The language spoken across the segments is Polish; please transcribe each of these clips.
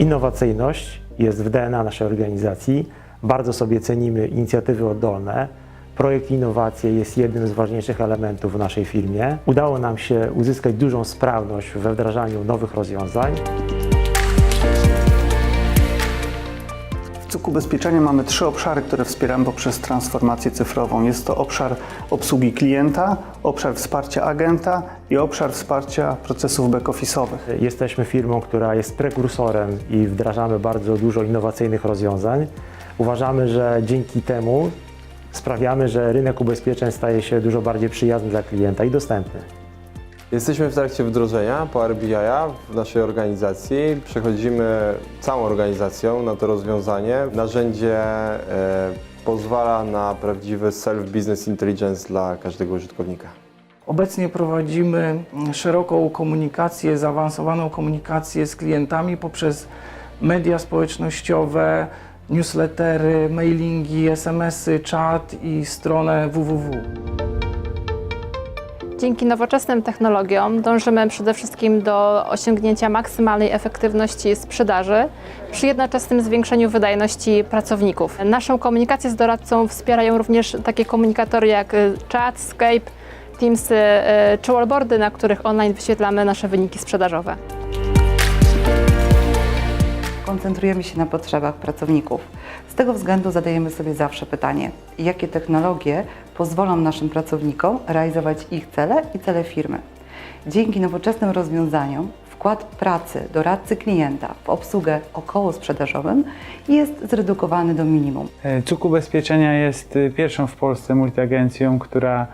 Innowacyjność jest w DNA naszej organizacji. Bardzo sobie cenimy inicjatywy oddolne. Projekt innowacje jest jednym z ważniejszych elementów w naszej firmie. Udało nam się uzyskać dużą sprawność we wdrażaniu nowych rozwiązań. Cuk Ubezpieczenia mamy trzy obszary, które wspieramy poprzez transformację cyfrową. Jest to obszar obsługi klienta, obszar wsparcia agenta i obszar wsparcia procesów back-office'owych. Jesteśmy firmą, która jest prekursorem i wdrażamy bardzo dużo innowacyjnych rozwiązań. Uważamy, że dzięki temu sprawiamy, że rynek ubezpieczeń staje się dużo bardziej przyjazny dla klienta i dostępny. Jesteśmy w trakcie wdrożenia Power BI'a w naszej organizacji. Przechodzimy całą organizacją na to rozwiązanie. Narzędzie e, pozwala na prawdziwy self-business intelligence dla każdego użytkownika. Obecnie prowadzimy szeroką komunikację, zaawansowaną komunikację z klientami poprzez media społecznościowe, newslettery, mailingi, SMS-y, czat i stronę www. Dzięki nowoczesnym technologiom dążymy przede wszystkim do osiągnięcia maksymalnej efektywności sprzedaży przy jednoczesnym zwiększeniu wydajności pracowników. Naszą komunikację z doradcą wspierają również takie komunikatory jak y, chat, Skype, Teams y, czy wallboardy, na których online wyświetlamy nasze wyniki sprzedażowe. koncentrujemy się na potrzebach pracowników. Z tego względu zadajemy sobie zawsze pytanie, jakie technologie pozwolą naszym pracownikom realizować ich cele i cele firmy. Dzięki nowoczesnym rozwiązaniom wkład pracy doradcy klienta w obsługę około sprzedażową jest zredukowany do minimum. Cuk Ubezpieczenia jest y, pierwszą w Polsce multiagencją, która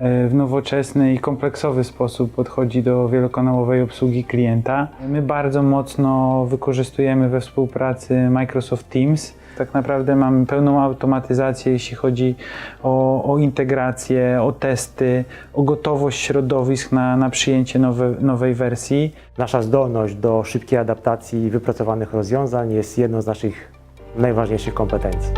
w nowoczesny i kompleksowy sposób podchodzi do wielokanałowej obsługi klienta. My bardzo mocno wykorzystujemy we współpracy Microsoft Teams. Tak naprawdę mamy pełną automatyzację, jeśli chodzi o, o integrację, o testy, o gotowość środowisk na, na przyjęcie nowe, nowej wersji. Nasza zdolność do szybkiej adaptacji wypracowanych rozwiązań jest jedną z naszych najważniejszych kompetencji.